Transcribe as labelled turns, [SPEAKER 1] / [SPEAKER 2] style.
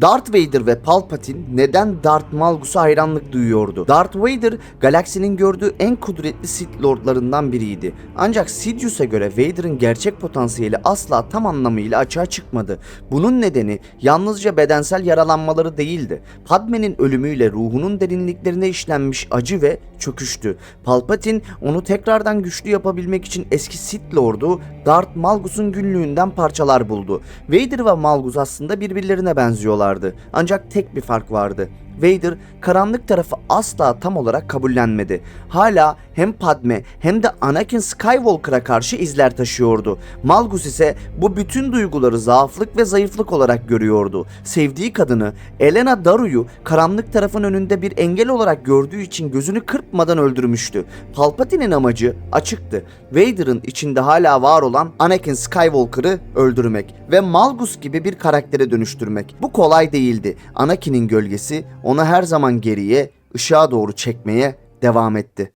[SPEAKER 1] Darth Vader ve Palpatine neden Darth Malgus'a hayranlık duyuyordu? Darth Vader galaksinin gördüğü en kudretli Sith Lordlarından biriydi. Ancak Sidious'a göre Vader'ın gerçek potansiyeli asla tam anlamıyla açığa çıkmadı. Bunun nedeni yalnızca bedensel yaralanmaları değildi. Padme'nin ölümüyle ruhunun derinliklerine işlenmiş acı ve çöküştü. Palpatine onu tekrardan güçlü yapabilmek için eski Sith Lord'u Darth Malgus'un günlüğünden parçalar buldu. Vader ve Malgus aslında birbirlerine benziyorlardı. Ancak tek bir fark vardı. Vader karanlık tarafı asla tam olarak kabullenmedi. Hala hem Padme hem de Anakin Skywalker'a karşı izler taşıyordu. Malgus ise bu bütün duyguları zaaflık ve zayıflık olarak görüyordu. Sevdiği kadını Elena Daru'yu karanlık tarafın önünde bir engel olarak gördüğü için gözünü kırpmadan öldürmüştü. Palpatine'in amacı açıktı. Vader'ın içinde hala var olan Anakin Skywalker'ı öldürmek ve Malgus gibi bir karaktere dönüştürmek. Bu kolay değildi. Anakin'in gölgesi onu her zaman geriye, ışığa doğru çekmeye devam etti.